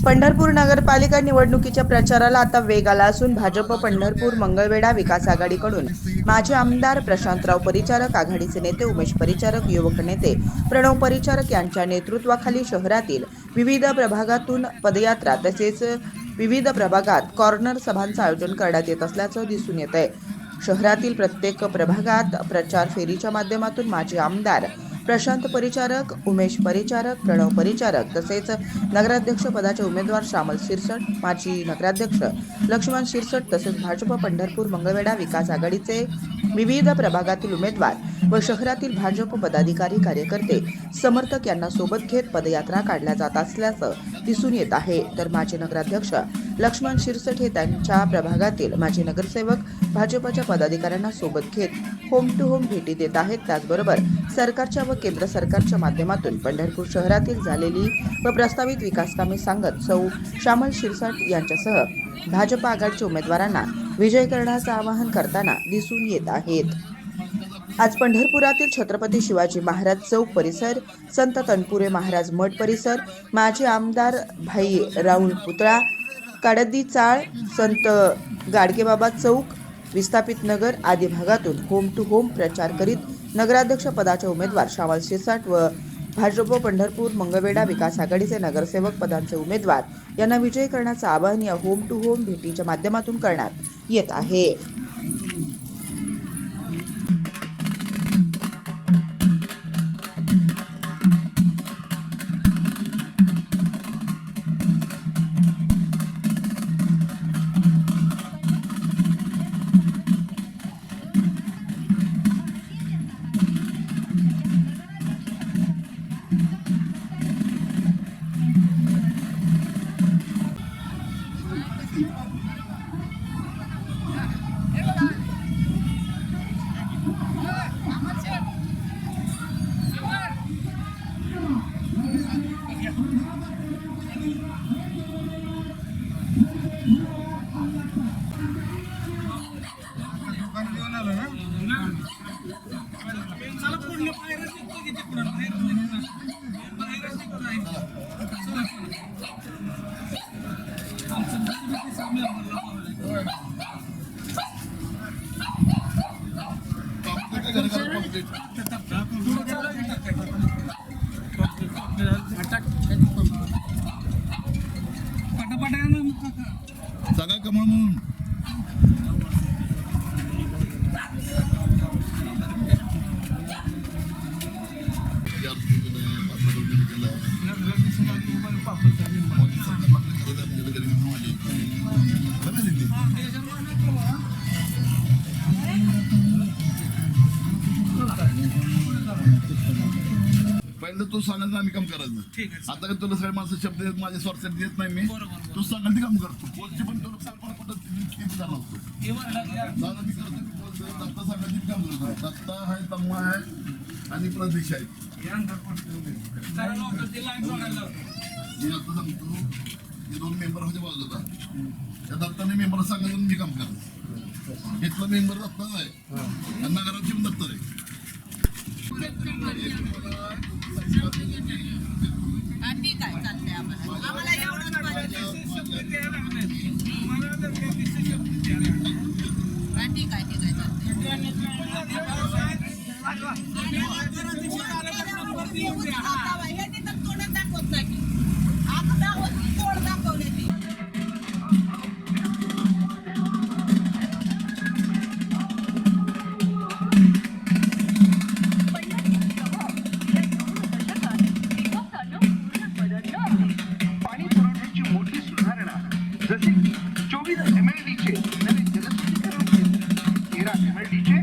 पंढरपूर नगरपालिका निवडणुकीच्या प्रचाराला आता वेग आला असून भाजप पंढरपूर मंगळवेढा विकास आघाडीकडून माजी आमदार प्रशांतराव परिचारक आघाडीचे नेते उमेश परिचारक युवक नेते प्रणव परिचारक यांच्या नेतृत्वाखाली शहरातील विविध प्रभागातून पदयात्रा तसेच विविध प्रभागात कॉर्नर सभांचं आयोजन करण्यात येत असल्याचं दिसून येत आहे शहरातील प्रत्येक प्रभागात प्रचार फेरीच्या माध्यमातून माजी आमदार प्रशांत परिचारक उमेश परिचारक प्रणव परिचारक तसेच नगराध्यक्ष पदाचे उमेदवार श्यामल शिरसट माजी नगराध्यक्ष लक्ष्मण शिरसट तसेच भाजप पंढरपूर मंगळवेढा विकास आघाडीचे विविध प्रभागातील उमेदवार व शहरातील भाजप पदाधिकारी कार्यकर्ते समर्थक यांना सोबत घेत पदयात्रा काढल्या जात असल्याचं दिसून येत आहे. तर माजी नगराध्यक्ष लक्ष्मण शिरसट हे त्यांच्या प्रभागातील माजी नगरसेवक भाजपच्या पदाधिकाऱ्यांना सोबत घेत होम टू होम भेटी देत आहेत. त्याचबरोबर सरकारच्या व केंद्र सरकारच्या माध्यमातून पंढरपूर शहरातील झालेली व प्रस्तावित विकास कामे सांगत सौ श्यामल शिरसाट यांच्यासह भाजप आघाडीच्या उमेदवारांना विजय करण्याचं आवाहन करताना दिसून येत आहेत. आज पंढरपुरातील छत्रपती शिवाजी महाराज चौक परिसर संत तनपुरे महाराज मठ परिसर माजी आमदार भाई राहुल पुतळा काडदी चाळ संत गाडगेबाबा चौक विस्थापित नगर आदी भागातून होम टू होम प्रचार करीत नगराध्यक्ष पदाचे उमेदवार श्यामल शिरसाट व भाजप पंढरपूर मंगवेडा विकास आघाडीचे नगरसेवक पदांचे उमेदवार यांना विजयी करण्याचं आवाहन या होम टू होम भेटीच्या माध्यमातून करण्यात येत आहे. Amen. पहिलं तू सांगायचं आम्ही काम करायचं. आता तुला सगळे माणसं शब्द देत माझ्या स्वार्थासाठी देत नाही मी. तू सांगाल ते काम करतो पोलची पण तुला सांग पण कुठं किती झाला असतो दादा मी करतो मी पोलचं दत्ता सांगायचं मी काम करतो? दत्ता आहे तम्मा आहे आणि प्रदेश आहे मी आता सांगतो हे दोन मेंबर होते बाजूला त्या दत्ताने मेंबर सांगायचं मी काम करायचं इथला मेंबर दत्ताच आहे. आणि नगराची पण दत्तर आहे. ठीक आहे चालतंय. आम्हाला आम्हाला एवढंच पाहिजे हा, ठीक आहे ठीक आहे चालतंय. Yo vi las que me dice, ustedes, yo les dije que era que era que me dice